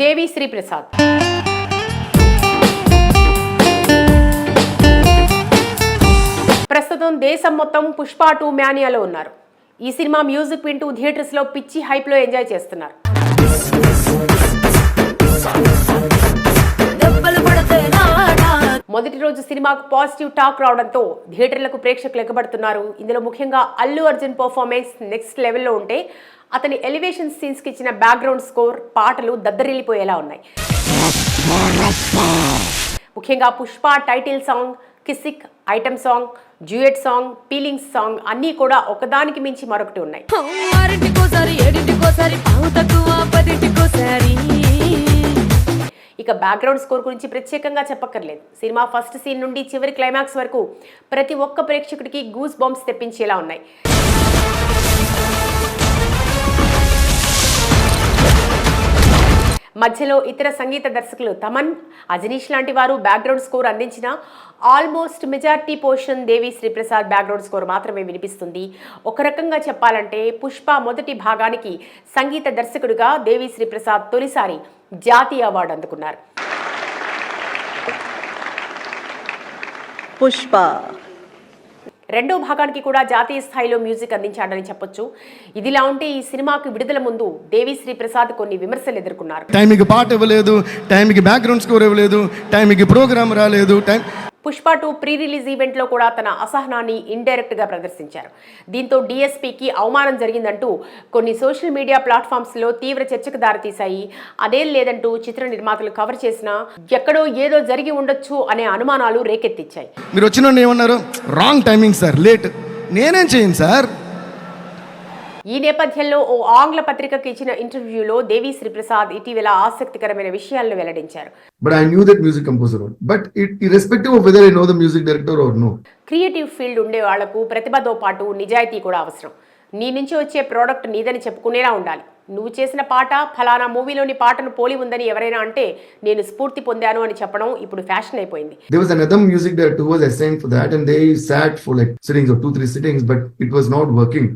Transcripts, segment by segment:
దేవి శ్రీప్రసాద్. ప్రస్తుతం దేశం మొత్తం పుష్ప టూ మ్యానియాలో ఉన్నారు. ఈ సినిమా మ్యూజిక్ వింటూ థియేటర్స్లో పిచ్చి హైప్లో ఎంజాయ్ చేస్తున్నారు. మొదటి రోజు సినిమాకు పాజిటివ్ టాక్ రావడంతో థియేటర్లకు ప్రేక్షకులు ఎక్కబడుతున్నారు ఇందులో ముఖ్యంగా అల్లు అర్జున్ పర్ఫార్మెన్స్ నెక్స్ట్ లెవెల్లో ఉంటే అతని ఎలివేషన్ సీన్స్కి ఇచ్చిన బ్యాక్గ్రౌండ్ స్కోర్ పాటలు దద్దరిల్లిపోయేలా ఉన్నాయి. ముఖ్యంగా Pushpa title song Kissik item song duet song peelings song అన్నీ కూడా ఒకదానికి మించి మరొకటి ఉన్నాయి. ఇక బ్యాక్గ్రౌండ్ స్కోర్ గురించి ప్రత్యేకంగా చెప్పక్కర్లేదు. సినిమా ఫస్ట్ సీన్ నుండి చివరి క్లైమాక్స్ వరకు ప్రతి ఒక్క ప్రేక్షకుడికి గూస్ బాంబ్స్ తెప్పించేలా ఉన్నాయి. మధ్యలో ఇతర సంగీత దర్శకులు తమన్ అజనీష్ లాంటి వారు బ్యాక్గ్రౌండ్ స్కోర్ అందించిన almost majority portion Devi Sriprasad background score మాత్రమే వినిపిస్తుంది. ఒక రకంగా చెప్పాలంటే పుష్ప మొదటి భాగానికి సంగీత దర్శకుడిగా దేవి శ్రీప్రసాద్ తొలిసారి జాతీయ అవార్డు అందుకున్నారు. పుష్ప. రెండో భాగానికి కూడా జాతీయ స్థాయిలో మ్యూజిక్ అందించాడని చెప్పొచ్చు. ఇదిలా ఉంటే ఈ సినిమాకు విడుదల ముందు దేవిశ్రీ ప్రసాద్ కొన్ని విమర్శలు ఎదుర్కొన్నారు. టైంకి పాట ఇవ్వలేదు టైంకి బ్యాక్గ్రౌండ్ స్కోర్ ఇవ్వలేదు టైంకి ప్రోగ్రామ్ రాలేదు time Pushpa two pre release ఈవెంట్లో కూడా తన అసహనాన్ని ఇండైరెక్ట్గా ప్రదర్శించారు. దీంతో డీఎస్పీకి అవమానం జరిగిందంటూ కొన్ని సోషల్ మీడియా ప్లాట్ఫామ్స్లో తీవ్ర చర్చకు దారితీశాయి. అదేం లేదంటూ చిత్ర నిర్మాతలు కవర్ చేసిన ఎక్కడో ఏదో జరిగి ఉండొచ్చు అనే అనుమానాలు రేకెత్తిచ్చాయి. మీరు వచ్చిన ఏమన్నారు? రాంగ్ టైమింగ్ సార్ లేట్ నేనేం చేయను సార్ ఈ నేపథ్యంలో ఓ ఆంగ్ల పత్రికకు ఇచ్చిన ఇంటర్వ్యూలో దేవి శ్రీప్రసాద్ ఇటీవల ఆసక్తికరమైన విషయాలను వెల్లడించారు. క్రియేటివ్ ఫీల్డ్ ఉండే వాళ్ళకు ప్రతిభతో పాటు నిజాయితీ కూడా అవసరం. నీ నుంచి వచ్చే ప్రోడక్ట్ నీదని చెప్పుకునేలా ఉండాలి. నువ్వు చేసిన పాట ఫలానా మూవీలోని పాటను పోలి ఉందని ఎవరైనా అంటే నేను స్ఫూర్తి పొందాను అని చెప్పడం ఇప్పుడు ఫ్యాషన్ అయిపోయింది. Music director who was assigned for that and they sat for but it was not working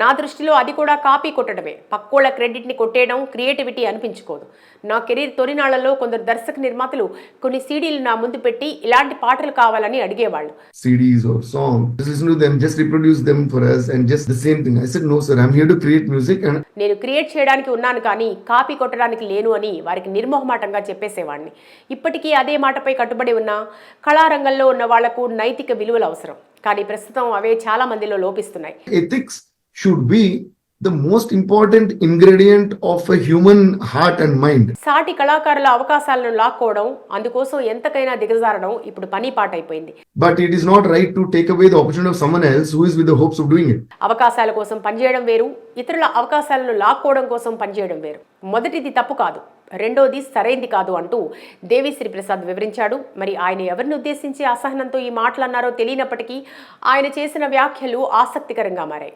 నా దృష్టిలో అది కూడా కాపీ కొట్టడమే. పక్కోళ్ళ క్రెడిట్ని కొట్టేయడం క్రియేటివిటీ అనిపించుకోదు. నా కెరీర్ తొలినాళ్ళలో కొందరు దర్శక నిర్మాతలు కొన్ని సీడీలు నా ముందు పెట్టి ఇలాంటి పాటలు కావాలని అడిగేవాళ్ళు. songs, just listen to them, just reproduce them for us, and just the same thing. I said, no, sir, I'm here to create music, and నేను క్రియేట్ చేయడానికి ఉన్నాను కానీ కాపీ కొట్టడానికి లేను అని వారికి నిర్మోహమాటంగా చెప్పేసేవాడిని. ఇప్పటికీ అదే మాటపై కట్టుబడి ఉన్న కళారంగంలో ఉన్న వాళ్ళకు నైతిక విలువలు అవసరం. కానీ ప్రస్తుతం అవే చాలా మందిలో లోపిస్తున్నాయి. Ethics should be the most important ingredient of a human heart and mind. సాటి కళాకారుల అవకాశాలను లాక్కోవడం అందుకోసం ఎంతకైనా దిగజారడం ఇప్పుడు పని పాట అయిపోయింది But it is not right to take away the opportunity of someone else who is with the hopes of doing it. అవకాశాల కోసం పనిచేయడం వేరు ఇతరుల అవకాశాలను లాక్కోవడం కోసం పనిచేయడం వేరు మొదటిది తప్పు కాదు రెండోది సరైంది కాదు అంటూ దేవిశ్రీ ప్రసాద్ వివరించాడు మరి ఆయన ఎవరిని ఉద్దేశించి అసహనంతో ఈ మాటలు అన్నారో తెలియనప్పటికీ ఆయన చేసిన వ్యాఖ్యలు ఆసక్తికరంగా మారాయి